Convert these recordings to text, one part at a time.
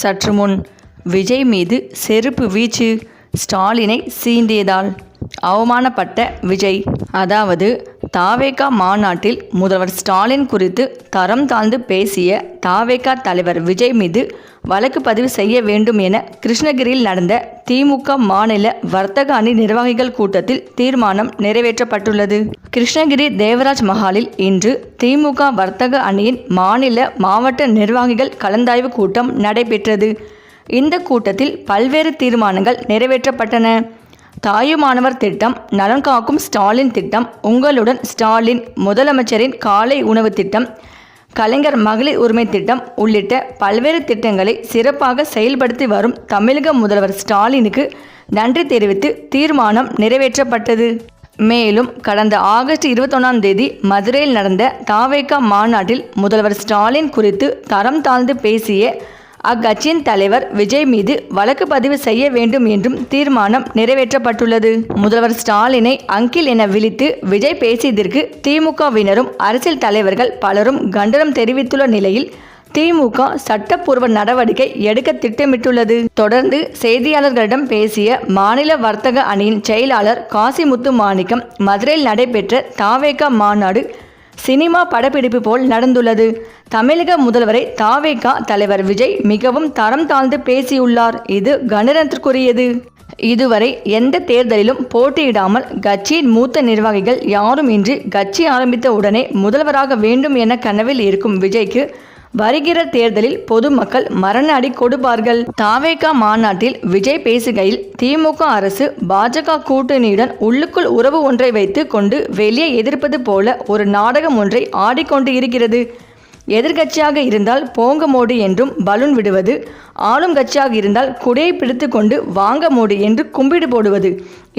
சற்று முன் விஜய் மீது செருப்பு வீச்சு. ஸ்டாலினை சீண்டியதால் அவமானப்பட்ட விஜய். அதாவது தாவேகா மாநாட்டில் முதல்வர் ஸ்டாலின் குறித்து தரம் தாழ்ந்து பேசிய தாவேகா தலைவர் விஜய் மீது வழக்கு பதிவு செய்ய வேண்டும் என கிருஷ்ணகிரியில் நடந்த திமுக மாநில வர்த்தக அணி நிர்வாகிகள் கூட்டத்தில் தீர்மானம் நிறைவேற்றப்பட்டுள்ளது. கிருஷ்ணகிரி தேவராஜ் மஹாலில் இன்று திமுக வர்த்தக அணியின் மாநில மாவட்ட நிர்வாகிகள் கலந்தாய்வு கூட்டம் நடைபெற்றது. இந்த கூட்டத்தில் பல்வேறு தீர்மானங்கள் நிறைவேற்றப்பட்டன. தாயுமானவர் திட்டம் நலன் காக்கும் ஸ்டாலின் திட்டம் உங்களுடன் ஸ்டாலின் முதலமைச்சரின் காலை உணவு திட்டம் கலைஞர் மகளிர் உரிமை திட்டம் உள்ளிட்ட பல்வேறு திட்டங்களை சிறப்பாக செயல்படுத்தி வரும் தமிழக முதல்வர் ஸ்டாலினுக்கு நன்றி தெரிவித்து தீர்மானம் நிறைவேற்றப்பட்டது. மேலும் கடந்த ஆகஸ்ட் இருபத்தொன்னாம் தேதி மதுரையில் நடந்த தாவேகா மாநாட்டில் முதல்வர் ஸ்டாலின் குறித்து தரம் தாழ்ந்து பேசிய அக்கட்சியின் தலைவர் விஜய் மீது வழக்கு பதிவு செய்ய வேண்டும் என்றும் தீர்மானம் நிறைவேற்றப்பட்டுள்ளது. முதல்வர் ஸ்டாலினை அங்கில் என விழித்து விஜய் பேசியதற்கு திமுகவினரும் அரசியல் தலைவர்கள் பலரும் கண்டனம் தெரிவித்துள்ள நிலையில் திமுக சட்டப்பூர்வ நடவடிக்கை எடுக்க திட்டமிட்டுள்ளது. தொடர்ந்து செய்தியாளர்களிடம் பேசிய மாநில வர்த்தக அணியின் செயலாளர் காசிமுத்து மாணிக்கம் மதுரையில் நடைபெற்ற தாவேகா மாநாடு சினிமா படப்பிடிப்பு போல் நடந்துள்ளது. தமிழக முதல்வரை தாவேகா தலைவர் விஜய் மிகவும் தரம் தாழ்ந்து பேசியுள்ளார். இது கண்டனத்திற்குரியது. இதுவரை எந்த தேர்தலிலும் போட்டியிடாமல் கட்சியின் மூத்த நிர்வாகிகள் யாரும் இன்றி கட்சி ஆரம்பித்த உடனே முதல்வராக வேண்டும் என கனவில் இருக்கும் விஜய்க்கு வருகிற தேர்தலில் பொதுமக்கள் மரண அடி கொடுப்பார்கள். தாவேகா மாநாட்டில் விஜய் பேசுகையில் திமுக அரசு பாஜக கூட்டணியுடன் உள்ளுக்குள் உறவு ஒன்றை வைத்து கொண்டு வெளியே எதிர்ப்பது போல ஒரு நாடகம் ஒன்றை ஆடிக்கொண்டு இருக்கிறது. எதிர்கட்சியாக இருந்தால் போங்க மோடி என்றும் பலூன் விடுவது ஆளும் கட்சியாக இருந்தால் குடையை பிடித்து கொண்டு வாங்க மோடி என்று கும்பிடு போடுவது.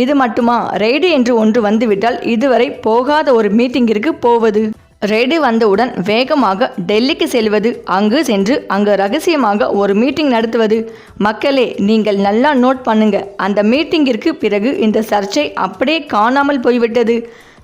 இது மட்டுமா? ரெய்டு என்று ஒன்று வந்துவிட்டால் இதுவரை போகாத ஒரு மீட்டிங்கிற்கு போவது. ரெய்டு வந்தவுடன் வேகமாக டெல்லிக்கு செல்வது அங்கு சென்று அங்கு ரகசியமாக ஒரு மீட்டிங் நடத்துவது. மக்களே நீங்கள் நல்லா நோட் பண்ணுங்க. அந்த மீட்டிங்கிற்கு பிறகு இந்த சர்ச்சை அப்படியே காணாமல் போய்விட்டது.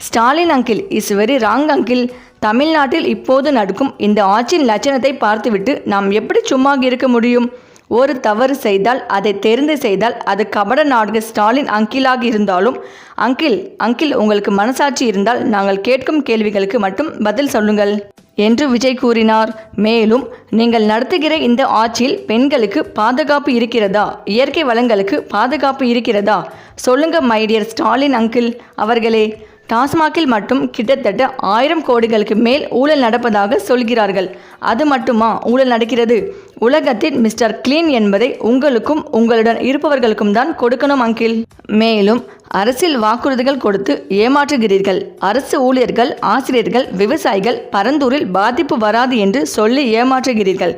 Stalin uncle is very wrong uncle. தமிழ்நாட்டில் இப்போது நடக்கும் இந்த ஆட்சியின் லட்சணத்தை பார்த்துவிட்டு நாம் எப்படி சும்மா இருக்க முடியும்? ஒரு தவறு செய்தால் அதை தெரிந்து செய்தால் அது கபட நாடக ஸ்டாலின் அங்கிளாக இருந்தாலும் அங்கிள் அங்கிள் உங்களுக்கு மனசாட்சி இருந்தால் நாங்கள் கேட்கும் கேள்விகளுக்கு மட்டும் பதில் சொல்லுங்கள் என்று விஜய் கூறினார். மேலும் நீங்கள் நடத்துகிற இந்த ஆட்சியில் பெண்களுக்கு பாதுகாப்பு இருக்கிறதா? இயற்கை வளங்களுக்கு பாதுகாப்பு இருக்கிறதா? சொல்லுங்க மைடியர் ஸ்டாலின் அங்கிள் அவர்களே. டாஸ்மாகில் மட்டும் கிட்டத்தட்ட ஆயிரம் கோடிகளுக்கு மேல் ஊழல் நடப்பதாக சொல்கிறார்கள். அது மட்டுமா ஊழல் நடக்கிறது? உலகத்தின் மிஸ்டர் கிளீன் என்பதை உங்களுக்கும் உங்களுடன் இருப்பவர்களுக்கும் தான் கொடுக்கணும் அங்கில் மேலும் அரசியல் வாக்குறுதிகள் கொடுத்து ஏமாற்றுகிறீர்கள். அரசு ஊழியர்கள் ஆசிரியர்கள் விவசாயிகள் பரந்தூரில் பாதிப்பு வராது என்று சொல்லி ஏமாற்றுகிறீர்கள்.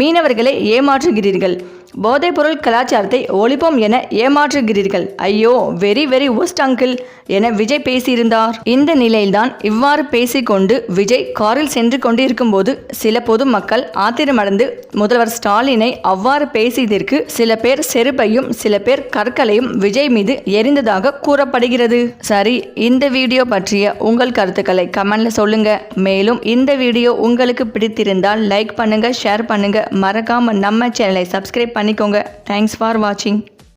மீனவர்களை ஏமாற்றுகிறீர்கள். போதைப்பொருள் கலாச்சாரத்தை ஒழிப்போம் என ஏமாற்றுகிறீர்கள். ஐயோ வெரி வெரி ஒஸ்ட் அங்கிள் என விஜய் பேசியிருந்தார். இந்த நிலையில்தான் இவ்வாறு பேசிக்கொண்டு விஜய் காரில் சென்று கொண்டிருக்கும்போது சில பொதுமக்கள் ஆத்திரமடைந்து முதல்வர் ஸ்டாலினை அவ்வாறு பேசியதற்கு சில பேர் செருப்பையும் சில பேர் கற்களையும் விஜய் மீது எரிந்ததாக கூறப்படுகிறது. சரி இந்த வீடியோ பற்றிய உங்கள் கருத்துக்களை கமெண்ட்ல சொல்லுங்க. மேலும் இந்த வீடியோ உங்களுக்கு பிடித்திருந்தால் லைக் பண்ணுங்க ஷேர் பண்ணுங்க. மறக்காம நம்ம சேனலை சப்ஸ்கிரைப் பண்ணிக்கோங்க. தேங்க்ஸ் ஃபார் வாட்சிங்